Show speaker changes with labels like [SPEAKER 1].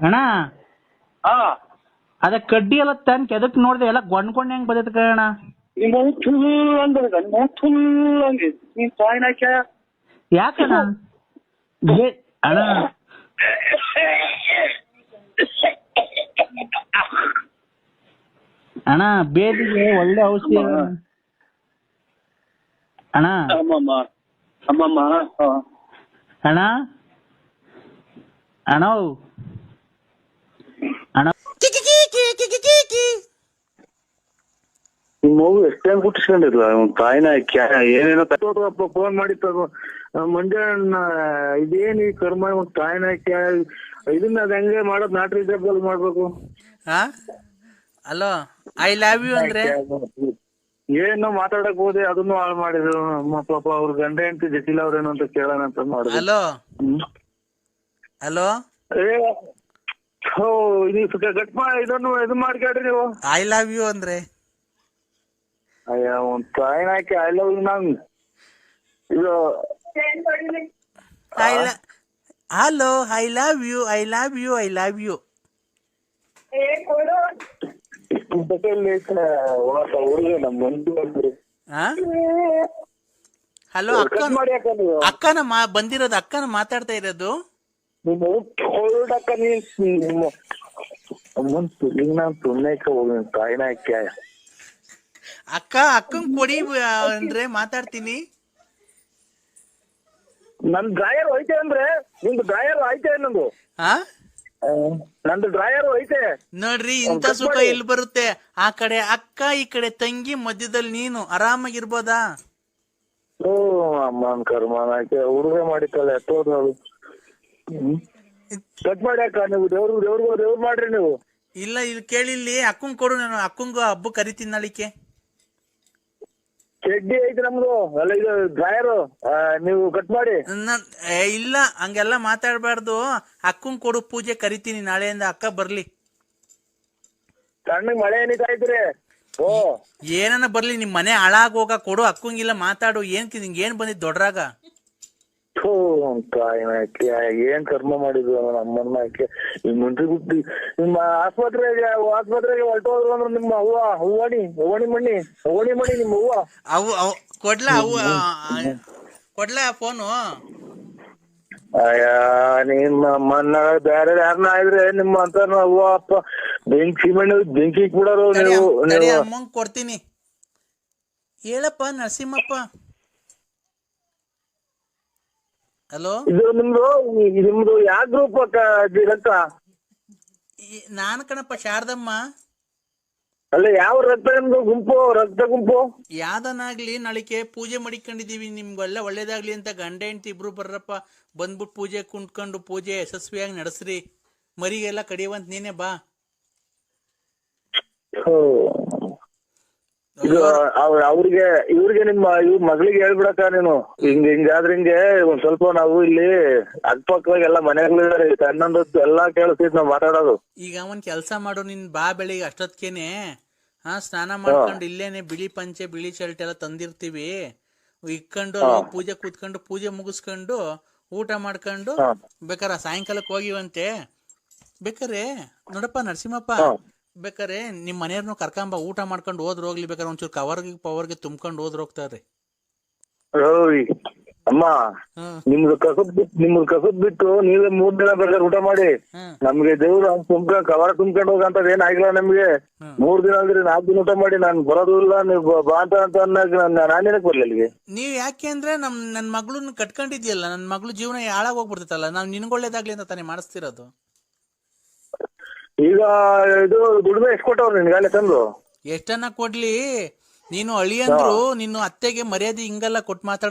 [SPEAKER 1] ಅಣ್ಣ
[SPEAKER 2] ಹಾ
[SPEAKER 1] ಅದ ಕಡ್ಡಿ ಎಲ್ಲ ತಂಕ್ ಎದಕ್ ನೋಡ್ದೆ ಎಲ್ಲ ಗೊಂಡ್ಕೊಂಡ್ ಹೆಂಗ್ ಬದತ್ ಅಣ್ಣ
[SPEAKER 2] ನಿಮ್ಮ ಥುಲ್ ಅಂದ್ರೆ ನಿಮ್ಮ ಥುಲ್ ಹಂಗೆ ನೀನ್ ಕಾಯಿನ್ ಹಾಕ್ಯ
[SPEAKER 1] ಯಾಕಣ್ಣ ಬೇ- ಅಣ್ಣ ಅಣ್ಣ ಬೇದಿಗೆ ಒಳ್ಳೆ ಔಷಧಿ ಅಣ್ಣ. ಅಣ್ಣ
[SPEAKER 2] ಅಮ್ಮಮ್ಮ ಅಮ್ಮಮ್ಮ ಹಾ.
[SPEAKER 1] ಅಣ್ಣ ಅಣ್ಣ ಅಣ್ಣ
[SPEAKER 2] ಮಗು ಎಷ್ಟೇನ್ ಹುಟ್ಟಿಸ್ಕೊಂಡಿರ್ಲ ತಾಯಿನ ಹಾಕ್ಯ ಏನೇನೋ ಫೋನ್ ಮಾಡಿ ತಗೋ. ಮಂಜಣ್ಣ ಇದೇನ್ ಈ ಕರ್ಮ? ತಾಯಿನ ಇದನ್ನ ಅದ್ ಹೆಂಗೆ ಮಾಡೋದ್? ನಾಟ್ರಿ ಜಬ್ಬಲ್ ಮಾಡ್ಬೇಕು.
[SPEAKER 3] ಹಾ ಅಲೋ ಐ ಲವ್ ಯು ಅಂದ್ರೆ?
[SPEAKER 2] ಏನು ಮಾತಾಡಕ್ ಹೋದೆ ಅದನ್ನು ಹಾಳು ಮಾಡಿದ್ರು. ಅಮ್ಮ ಪಾಪ ಅವ್ರ ಗಂಡ ಹೆಂಡತಿ ಜಟಿಲ ಅವ್ರೇನು ಅಂತ ಕೇಳೋಣ ಅಂತ ಮಾಡಿದ್ರು.
[SPEAKER 3] ಹಲೋ ಹಲೋ
[SPEAKER 2] ಓ ಹೋ ಇದು ಗಟ್ ಮಾ ಇದನ್ನು ಇದು ಮಾಡ್ಕೊಡ್ರಿ ನೀವು.
[SPEAKER 3] ಐ ಲವ್ ಯು ಅಂದ್ರೆ?
[SPEAKER 2] ಅಯ್ಯ ಒಂದ್ ಕಾಯಿನ ಹಾಕಿ ಐ ಲವ್ ನಾವ್ ಇದು
[SPEAKER 3] I hello I love you I
[SPEAKER 2] love you I love
[SPEAKER 3] you hello ಅಕ್ಕ ಅಕ್ಕನ ಮಾ ಬಂದಿರೋದು ಅಕ್ಕನ ಮಾತಾಡ್ತಾ ಇರೋದು
[SPEAKER 2] ನಿಮ್ಮ ಹೊರಡಕ್ಕ ನೀನ್ ನಿಮ್ಮ ಅಮ್ಮನ್ ತುಳಿಗ್ ನಾನ್ ತುಣ್ಣಾಕ ಹೋಗಿ ಕಾಯಿನ ಹಾಕ್ಯ
[SPEAKER 3] ಅಕ್ಕ ಅಕ್ಕಂಗ್ ಕೊಡಿ ಅಂದ್ರೆ ಮಾತಾಡ್ತೀನಿ.
[SPEAKER 2] ನನ್ ಡ್ರಾಯರ್ ಐತೆ ಅಂದ್ರೆ ನಿಮ್ದು ಡ್ರಾಯರ್ ಐತೆ ನಂದು.
[SPEAKER 3] ಹಾ
[SPEAKER 2] ನಂದು ಡ್ರಾಯರ್ ಐತೆ.
[SPEAKER 3] ನೋಡ್ರಿ
[SPEAKER 2] ಇಂತ
[SPEAKER 3] ಸುಖ. ಎಲ್ಲಿ ಬರುತ್ತೆ? ಆ ಕಡೆ ಅಕ್ಕ ಈ ಕಡೆ ತಂಗಿ ಮಧ್ಯದಲ್ಲಿ ನೀನು. ಆರಾಮಾಗಿರ್ಬೋದಾ?
[SPEAKER 2] ಓ ಅಮ್ಮನ್ ಕರ್ಮನ ಹುಡುಗ ಮಾಡಿತ್ತಲ್ಲ ಎತ್ತೋದು ಕಟ್ ಮಾಡಿ ಅಕ್ಕ ನೀವು ದೇವ್ರು ದೇವ್ರಿಗೂ ದೇವ್ರು ಮಾಡ್ರಿ ನೀವು.
[SPEAKER 3] ಇಲ್ಲ ಇಲ್ಲಿ ಕೇಳಿ ಇಲ್ಲಿ ಅಕ್ಕಂಗ್ ಕೊಡು ನಾನು ಅಕ್ಕಂಗೂ ಹಬ್ಬ ಕರಿತೀನಿ ನಾಳಿಕೆ
[SPEAKER 2] ಚಡ್ಡಿ ಐತಿ ನಮ್ದು. ಅಲ್ಲ ಇದು ಡ್ರಾಯರ್ ನೀವು ಕಟ್ ಮಾಡಿ.
[SPEAKER 3] ಏ, ಇಲ್ಲ ಹಂಗೆಲ್ಲ ಮಾತಾಡಬಾರ್ದು. ಅಕ್ಕಂಗ್ ಕೊಡು ಪೂಜೆ ಕರಿತೀನಿ. ನಾಳೆಯಿಂದ ಅಕ್ಕ ಬರ್ಲಿ.
[SPEAKER 2] ಸಣ್ಣಗ್ ಮಳೆ ಏನಿದೆ ಐತ್ರಿ ಓ.
[SPEAKER 3] ಏನನ ಬರ್ಲಿ ನಿಮ್ ಮನೆ ಹಾಳಾಗ್ ಹೋಗ ಕೊಡು. ಅಕ್ಕಂಗಿಲ್ಲ ಮಾತಾಡು. ಏನ್ ನಿಂಗೆ ಏನ್ ಬಂದಿದ್ ದೊಡ್ಡರಾಗ?
[SPEAKER 2] ಥೂ. ಹಾಕಿ ಏನ್ ಕರ್ಮ ಮಾಡಿದ್ರು ನಮ್ಮನ್ನ ಆಕೆ ಈ ಮುಂಚೆ ಗುಟ್ಟಿ ನಿಮ್ಮ ಆಸ್ಪತ್ರೆಗೆ ಆಸ್ಪತ್ರೆಗೆ ಹೊರಟೋದ್ರು ಅಂದ್ರೆ ನಿಮ್ಮ ಅವ್ವ ಹೂವಣಿ ಹೂವಣಿ ಮಣ್ಣಿ ಹೂವಣಿ ಮಣ್ಣಿ ನಿಮ್ಮ ಅವ್ವ?
[SPEAKER 3] ಅವು ಅವು ಕೊಡ್ಲಾ ಅವು ಕೊಡ್ಲಾ ಫೋನು?
[SPEAKER 2] ಅಯ್ಯ ನಿಮ್ಮ ಮನ್ನ ಬೇರೆ ಯಾರನ್ನ ಆದ್ರೆ ನಿಮ್ಮ ಅಂತ ಅವ್ವ ಅಪ್ಪ ಬೆಂಕಿ ಮಣ್ಣು ಬೆಂಕಿ ಕೂಡರು ನೀವು ನೀವು.
[SPEAKER 3] ಕೊಡ್ತೀನಿ. ಹೇಳಪ್ಪ ನರಸಿಂಹಪ್ಪ. ಹಲೋ?
[SPEAKER 2] ಇದು ನಿಮ್ದು ನಿಮ್ದು ಯಾವ ಗ್ರೂಪ್ ರಕ್ತ
[SPEAKER 3] ನಾನು ಕಣಪ್ಪ ಶಾರದಮ್ಮ.
[SPEAKER 2] ಅಲ್ಲ ಯಾವ ರಕ್ತ ನಿಮ್ದು ಗುಂಪು ರಕ್ತ ಗುಂಪು?
[SPEAKER 3] ಯಾವ್ದನಾಗ್ಲಿ ನಳಿಕೆ ಪೂಜೆ ಮಾಡಿಕೊಂಡಿದೀವಿ ನಿಮ್ಗೆಲ್ಲ ಒಳ್ಳೇದಾಗ್ಲಿ ಅಂತ ಗಂಡ ಹೆಂಡತಿ ಇಬ್ರು ಬರ್ರಪ್ಪ. ಬಂದ್ಬಿಟ್ಟು ಪೂಜೆ ಕುಂತ್ಕೊಂಡು ಪೂಜೆ ಯಶಸ್ವಿಯಾಗಿ ನಡೆಸ್ರಿ. ಮರಿಗೆಲ್ಲ ಕಡಿಯುವಂತ ನೀನೇ ಬಾ.
[SPEAKER 2] ಅವ್ರಿಗೆ ಇವ್ರಿಗೆ ನಿಮ್ಮ ಇವ್ರ ಮಗಳಿಗೆ ಹೇಳ್ಬಿಡಕ ನೀನು. ಹಿಂಗ ಹಿಂಗಾದ್ರೆ ಹಿಂಗೆ ಒಂದ್ ಸ್ವಲ್ಪ ನಾವು ಇಲ್ಲಿ ಅಕ್ಕಪಕ್ಕದಾಗ ಎಲ್ಲ ಮನೆಗಳಿದಾರೆ ಸಣ್ಣಂದದ್ದು ಎಲ್ಲಾ ಕೇಳಿಸ್ತೈತಿ ನಾವ್ ಮಾತಾಡೋದು.
[SPEAKER 3] ಈಗ ಒಂದ್ ಕೆಲ್ಸ ಮಾಡು ನಿನ್ ಬಾ ಬೆಳಿಗ್ಗೆ ಅಷ್ಟೊತ್ಕೇನೆ. ಹಾ ಸ್ನಾನ ಮಾಡ್ಕೊಂಡು ಇಲ್ಲೇನೆ ಬಿಳಿ ಪಂಚೆ ಬಿಳಿ ಶರ್ಟ್ ಎಲ್ಲ ತಂದಿರ್ತೀವಿ. ಇಕ್ಕೊಂಡು ಪೂಜೆ ಕೂತ್ಕೊಂಡು ಪೂಜೆ ಮುಗಿಸ್ಕೊಂಡು ಊಟ ಮಾಡ್ಕೊಂಡು ಬೇಕಾರ ಸಾಯಂಕಾಲಕ್ಕೆ ಹೋಗಿವಂತೆ. ಬೇಕಾರೆ ನೋಡಪ್ಪ ನರಸಿಂಹಪ್ಪ. ಬೇಕಾರೆ ನಿಮ್ ಮನೆಯವ್ರನ್ನ ಕರ್ಕೊಂಬ ಊಟ ಮಾಡ್ಕೊಂಡು ಹೋದ್ರ ಹೋಗ್ಲಿ ಬೇಕಾರೆ ಒಂಚೂರು ಕವರ್ಗೆ ಪವರ್ಗೆ ತುಂಬ್ಕೊಂಡು ಹೋದ್ರ ಹೋಗ್ತಾರೆ
[SPEAKER 2] ಅಮ್ಮ
[SPEAKER 3] ಹ್ಮ್
[SPEAKER 2] ನಿಮ್ದು ಕಸದ್ ಬಿಟ್ಟು ನಿಮ್ದು ಕಸದ್ ಬಿಟ್ಟು ನೀವೇ ಮೂರ್ ದಿನ ಬೇಕಾದ್ರೆ ಊಟ ಮಾಡಿ.
[SPEAKER 3] ಹ್ಮ್
[SPEAKER 2] ನಮ್ಗೆ ದೇವ್ರು ತುಂಬ ತುಂಬ್ಕೊಂಡ್ ಕವರ ತುಂಬ್ಕೊಂಡು ಹೋಗಂತದ್ ಏನ್ ಆಗಿಲ್ಲ ನಮ್ಗೆ.
[SPEAKER 3] ಹ್ಮ್.
[SPEAKER 2] ಮೂರ್ ದಿನ ಅಂದ್ರೆ ನಾಲ್ಕು ದಿನ ಊಟ ಮಾಡಿ ನಾನ್ ಬರೋದು ಇಲ್ಲ ನೀವು ಬ- ಬಾ ಅಂತ ಅಂತ ಅನ್ನಕ್ ನಾನೇನಕ್ ಬರ್ಲಿ ಅಲ್ಲಿಗೆ?
[SPEAKER 3] ನೀವ್ ಯಾಕೆ ಅಂದ್ರೆ ನಮ್ ನನ್ ಮಗಳನ್ನ ಕಟ್ಕೊಂಡಿದ್ಯಲ್ಲ ನನ್ ಮಗಳು ಜೀವನ ಹಾಳಾಗ್ ಹೋಗ್ಬಿಡ್ತೈತಲ್ಲ ನಾವ್ ನಿನ್ಗೊಳ್ಳೇದಾಗ್ಲಿ ಅಂತ ತಾನೇ ಮಾಡಿಸ್ತಿರೋದು.
[SPEAKER 2] ಈಗ ಇದು ದುಡಿಮೆ ಎಷ್ಟು ಕೊಟ್ಟವ್ರು ನಿನ್ಗಾಲೆ ತಂದು?
[SPEAKER 3] ಎಷ್ಟನ್ನ ಕೊಡ್ಲಿ? ನೀನು ಅಳಿಯಂದ್ರು ನಿನ್ನ ಅತ್ತೆಗೆ ಮರ್ಯಾದೆ ಹಿಂಗೆಲ್ಲ ಕೊಟ್ಟು ಮಾತಾಡೋದು